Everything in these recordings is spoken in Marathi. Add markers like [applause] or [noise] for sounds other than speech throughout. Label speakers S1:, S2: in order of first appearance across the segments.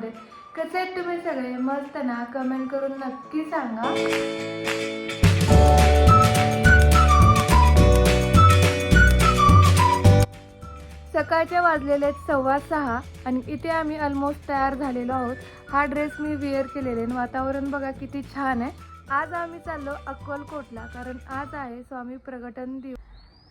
S1: मध्ये. कसे आहेत तुम्ही सगळे? मस्त ना? कमेंट करून नक्की सांगा. सकाळच्या वाजलेले आहेत सव्वा सहा आणि इथे आम्ही ऑलमोस्ट तयार झालेलो आहोत. हा ड्रेस मी वेअर केलेले आणि वातावरण बघा किती छान आहे. आज आम्ही चाललो अक्कलकोटला कारण आज आहे स्वामी प्रगटन दिवस.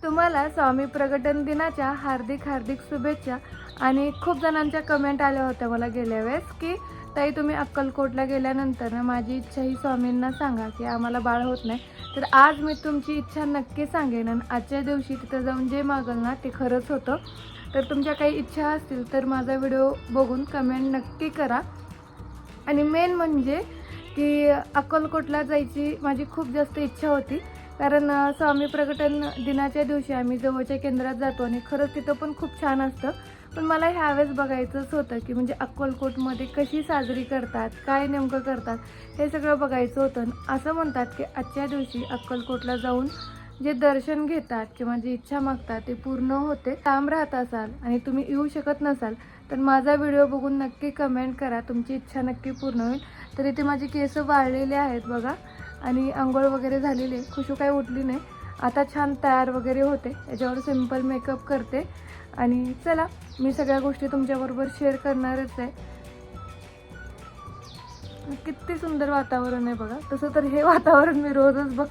S1: तुम्हाला स्वामी प्रगटन दिनाच्या हार्दिक हार्दिक शुभेच्छा. आणि खूप जणांच्या कमेंट आल्या होत्या मला गेल्या वेळेस की ताई तुम्ही अक्कलकोटला गेल्यानंतर ना माझी इच्छा ही स्वामींना सांगा की आम्हाला बाळ होत नाही. तर आज मी तुमची इच्छा नक्की सांगेन आणि आजच्या दिवशी तिथं जाऊन जे मागल ना ते खरंच होतं. तर तुमच्या काही इच्छा असतील तर माझा व्हिडिओ बघून कमेंट नक्की करा. आणि मेन म्हणजे की अक्कलकोटला जायची माझी खूप जास्त इच्छा होती. कारण स्वामी प्रकटन दिनाच्या दिवशी आम्ही जवळच्या केंद्रात जातो आणि खरंच तिथं पण खूप छान असतं. पण मला ह्यावेळेस बघायचंच होतं की म्हणजे अक्कलकोटमध्ये कशी साजरी करतात काय नेमकं करतात हे सगळं बघायचं होतं. आणि असं म्हणतात की आजच्या दिवशी अक्कलकोटला जाऊन जे दर्शन घेतात किंवा जी इच्छा मागतात ते पूर्ण होते. काम राहत असाल आणि तुम्ही येऊ शकत नसाल तर माझा व्हिडिओ बघून नक्की कमेंट करा. तुमची इच्छा नक्की पूर्ण होईल. तर इथे माझे केस वाळलेले आहेत बघा. आणि आंघोळ वगैरे झालेली आहे. खुशू काही उठली नाही. आता छान तयार वगैरे होते. याच्यावर सिंपल मेकअप करते. आणि चला मी सगळ्या गोष्टी तुमच्याबरोबर शेअर करणारच आहे. किती सुंदर वातावरण आहे बघा. तसं तर हे वातावरण मी रोजच बघ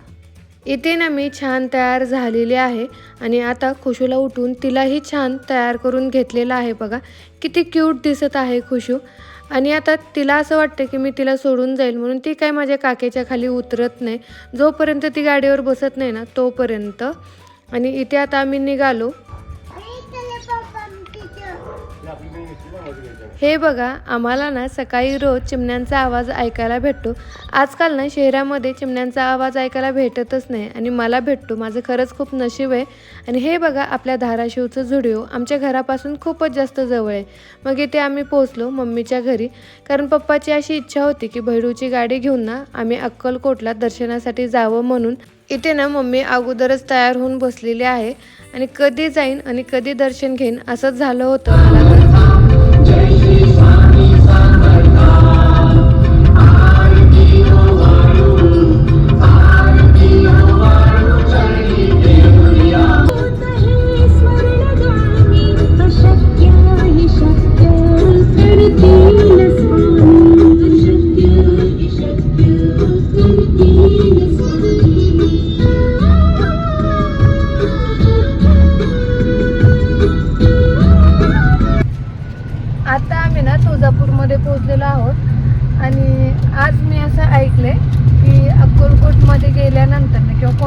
S1: इथे ना मी छान तयार झालेली आहे आणि आता खुशूला उठून तिलाही छान तयार करून घेतलेलं आहे बघा. किती क्यूट दिसत आहे खुशू. आणि आता तिला असं वाटतं की मी तिला सोडून जाईल म्हणून ती काय माझ्या काकेच्या खाली उतरत नाही. जोपर्यंत ती गाडीवर बसत नाही ना तोपर्यंत. आणि इथे आता आम्ही निघालो. हे बघा आम्हाला ना सकाळी रोज चिमण्यांचा आवाज ऐकायला भेटतो. आजकाल ना शहरामध्ये चिमण्यांचा आवाज ऐकायला भेटतच नाही आणि मला भेटतो. माझं खरंच खूप नशीब आहे. आणि हे बघा आपल्या धाराशिवचं झुडिओ आमच्या घरापासून खूपच जास्त जवळ आहे. मग इथे आम्ही पोचलो मम्मीच्या घरी. कारण पप्पाची अशी इच्छा होती की भैरूची गाडी घेऊन ना आम्ही अक्कलकोटला दर्शनासाठी जावं म्हणून. इथे ना मम्मी अगोदरच तयार होऊन बसलेली आहे. आणि कधी जाईन आणि कधी दर्शन घेईन असंच झालं होतं मला. तर आता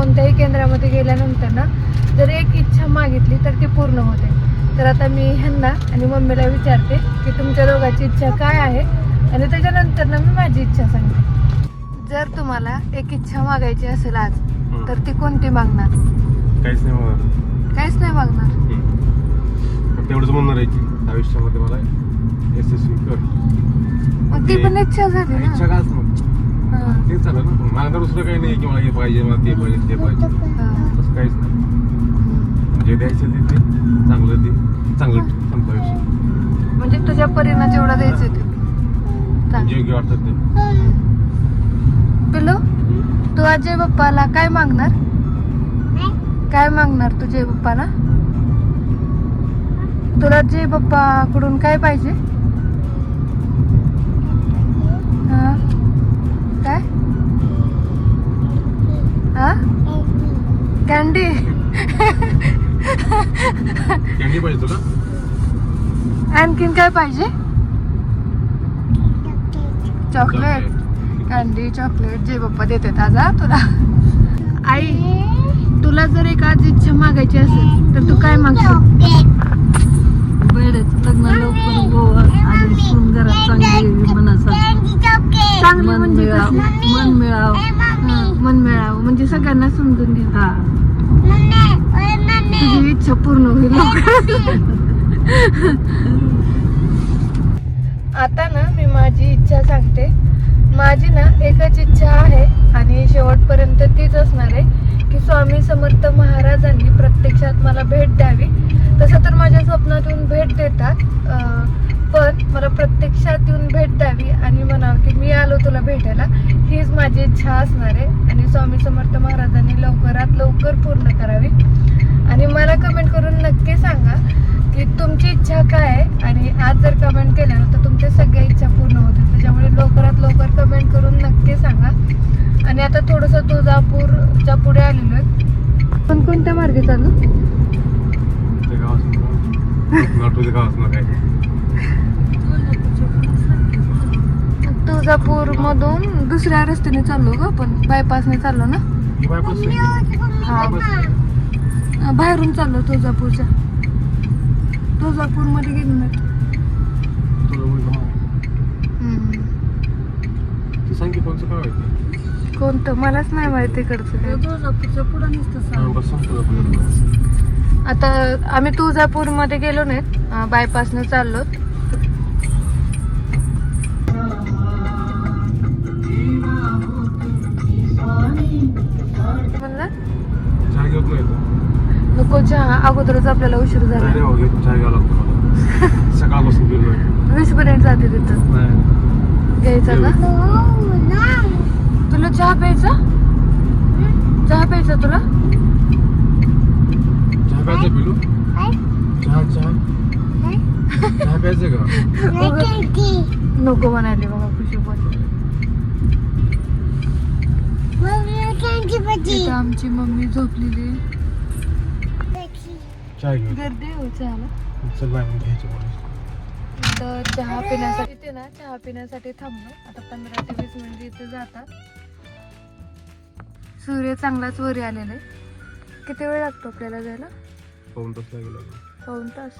S1: कोणत्याही केंद्रामध्ये गेल्यानंतर ना जर एक इच्छा मागितली तर ती पूर्ण होते. तर आता मी ह्यांना आणि मम्मीला विचारते की तुमच्या दोघांची इच्छा काय आहे? आणि त्याच्यानंतर ना मी माझी इच्छा सांगते. जर तुम्हाला एक इच्छा मागायची असेल आज तर ती कोणती मागणार?
S2: काहीच नाही होणार
S1: काहीच नाही मागणार.
S2: फक्त एवढंच म्हणणार आहे की आयुष्यामध्ये मला यशस्वी कर.
S1: मग ती पण इच्छा झाली ना.
S2: इच्छा. तेच झालं ना. माझं दुसरं काही नाही की मला हे पाहिजे मला ते पाहिजे ते पाहिजे. तसं काहीच नाही. जे द्यायचं ते चांगलं दे चांगलं
S1: म्हणजे तुझ्या परीनं जेवढं द्यायचं ते.
S2: जे योग्य वाटतं ते.
S1: पिलू तू अजय बाप्पाला काय मागणार? काय मागणार तुझे बाप्पाला तुला जय बाप्पाकडून काय पाहिजे? हा? कॅन्डी
S2: कॅन्डी पाहिजे तुला?
S1: आणखीन काय पाहिजे? चॉकलेट कॅन्डी चॉकलेट जे पप्पा देतात आज हा तुला. आई तुला जर एक आज इच्छा मागायची असेल तर तू काय मागशील?
S3: वेळेत लग्न लवकर होवं आणि घरात चांगली मनासाठी मिळावं? मन मिळावं.
S1: मन मिळावं. म्हणजे सगळ्यांना समजून घे.
S3: हा.
S1: तुझी इच्छा पूर्ण होईल. आता ना मी माझी इच्छा सांगते. माझी ना एकच इच्छा आहे आणि शेवटपर्यंत तीच असणार आहे की स्वामी समर्थ महाराजांनी प्रत्यक्षात मला भेट द्यावी. तसं तर माझ्या स्वप्नात येऊन भेट देतात अं, पण मला प्रत्यक्षात येऊन भेट द्यावी आणि म्हणावं की मी आलो तुला भेटायला हीच माझी इच्छा असणार आहे. आणि स्वामी समर्थ महाराजांनी लवकरात लवकर पूर्ण करावी. आणि मला कमेंट करून नक्की सांगा की तुमची इच्छा काय आहे? आणि आज जर कमेंट केल्यानं तर तुमच्या सगळ्या इच्छा पूर्ण होतील. त्याच्यामुळे लवकरात लवकर कमेंट करून नक्की सांगा. आणि आता थोडंसं तुळजापूरच्या पुढे आलेलो आहे. पण कोणत्या मार्गे चालू?
S2: ते गाव असं नाटूचं गाव असणार काय
S1: तुळजापूर मधून दुसऱ्या रस्त्याने चाललो ग पण बायपासने चाललो ना.
S2: ही.
S1: बाहेरून चाललो तुळजापूरच्या. तुळजापूरमध्ये गेलो नाही? कोणतं मलाच नाही माहिती
S2: कोणतं.
S1: आता आम्ही तुळजापूरमध्ये गेलो नाहीत बायपासने चाललो अगोदरच आपल्याला उशीर
S2: नाही
S1: झाला
S2: रे भाऊ, घेत चहा घ्यावा लागतो. मला [laughs] सकाळपासून पिलोय
S1: वीस मिनिट जाते तिथं.
S2: नाही.
S1: घ्यायचा का? तुला चहा प्यायचा? चहा प्यायचा तुला?
S2: चहा प्यायचं पिलू? चहा चहा. चहा प्यायचं का?
S1: नको म्हणाले बाबा खुशी पण इथं आमची मम्मी झोपलेली आहे.
S2: चहा घेऊ
S1: गर्दी हो चहाला.
S2: चल बाय मग घ्यायचं मला.
S1: तर चहा पिण्यासाठी इथे ना चहा पिण्यासाठी थांबलो. आता पंधरा ते वीस मिनिट इथे जातात. सूर्य चांगलाच वरी आलेला आहे. किती वेळ लागतो आपल्याला जायला?
S2: पाऊण तास लागेल अजून.
S1: पाऊन तास.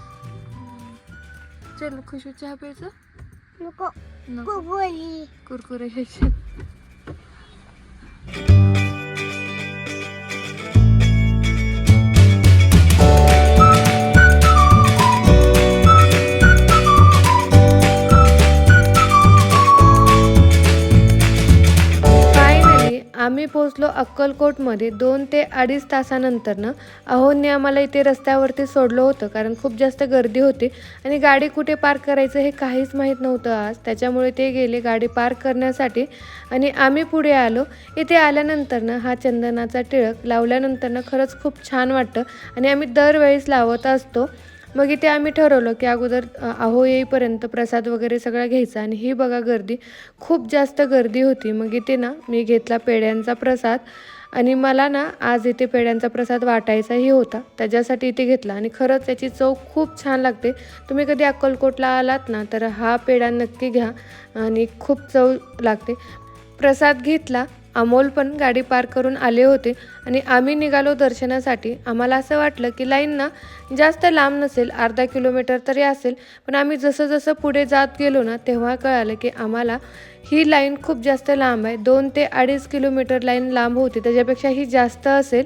S1: चल खुशी चहा प्यायचं? नको. कुरकुरे घ्यायचे पोहोचलो अक्कलकोटमध्ये दोन ते अडीच तासानंतरनं. अहोंनी आम्हाला इथे रस्त्यावरती सोडलं होतं कारण खूप जास्त गर्दी होती आणि गाडी कुठे पार्क करायचं हे काहीच माहीत नव्हतं आज. त्याच्यामुळे ते गेले गाडी पार्क करण्यासाठी आणि आम्ही पुढे आलो. इथे आल्यानंतरनं हा चंदनाचा टिळक लावल्यानंतरनं खरंच खूप छान वाटतं आणि आम्ही दरवेळेस लावत असतो. मग इथे आम्ही ठरवलं की अगोदर अहो येईपर्यंत प्रसाद वगैरे सगळा घ्यायचा. आणि ही बघा गर्दी खूप जास्त गर्दी होती. मग इथे ना मी घेतला पेढ्यांचा प्रसाद. आणि मला ना आज इथे पेढ्यांचा प्रसाद वाटायचाही होता. त्याच्यासाठी इथे घेतला. आणि खरंच याची चव खूप छान लागते. तुम्ही कधी अक्कलकोटला आलात ना तर हा पेढा नक्की घ्या. आणि खूप चव लागते. प्रसाद घेतला. अमोल पण गाडी पार्क करून आले होते आणि आम्ही निघालो दर्शनासाठी. आम्हाला असं वाटलं की लाईन ना जास्त लांब नसेल अर्धा किलोमीटर तरी असेल पण आम्ही जसं जसं पुढे जात गेलो ना तेव्हा कळालं की आम्हाला ही लाईन खूप जास्त लांब आहे. दोन ते अडीच किलोमीटर लाईन लांब होती. त्याच्यापेक्षा ही जास्त असेल.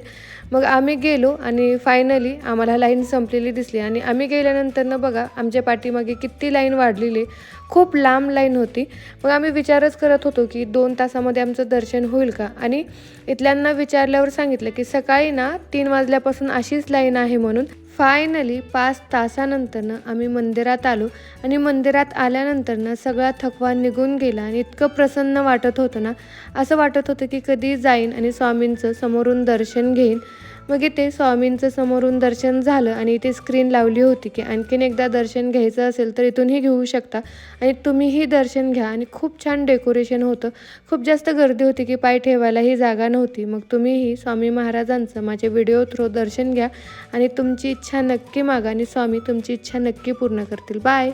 S1: मग आम्ही गेलो आणि फायनली आम्हाला लाईन संपलेली दिसली. आणि आम्ही गेल्यानंतरनं बघा आमच्या पाठीमागे किती लाईन वाढलेली. खूप लांब लाईन होती. मग आम्ही विचारच करत होतो की दोन तासामध्ये आमचं दर्शन होईल का? आणि इथल्यांना विचारल्यावर सांगितलं की सकाळी ना तीन वाजल्यापासून अशीच लाईन आहे म्हणून. फायनली पाच तासानंतरनं आम्ही मंदिरात आलो आणि मंदिरात आल्यानंतरनं सगळा थकवा निघून गेला आणि इतकं प्रसन्न वाटत होतं ना असं वाटत होतं की कधी जाईन आणि स्वामींचं समोरून दर्शन घेईन. मग इथे स्वामींचं समोरून दर्शन झालं आणि इथे स्क्रीन लावली होती की आणखीन एकदा दर्शन घ्यायचं असेल तर इथूनही घेऊ शकता. आणि तुम्हीही दर्शन घ्या आणि खूप छान डेकोरेशन होतं. खूप जास्त गर्दी होती की पाय ठेवायलाही जागा नव्हती. मग तुम्हीही स्वामी महाराजांचं माझ्या व्हिडिओ थ्रू दर्शन घ्या आणि तुमची इच्छा नक्की मागा आणि स्वामी तुमची इच्छा नक्की पूर्ण करतील. बाय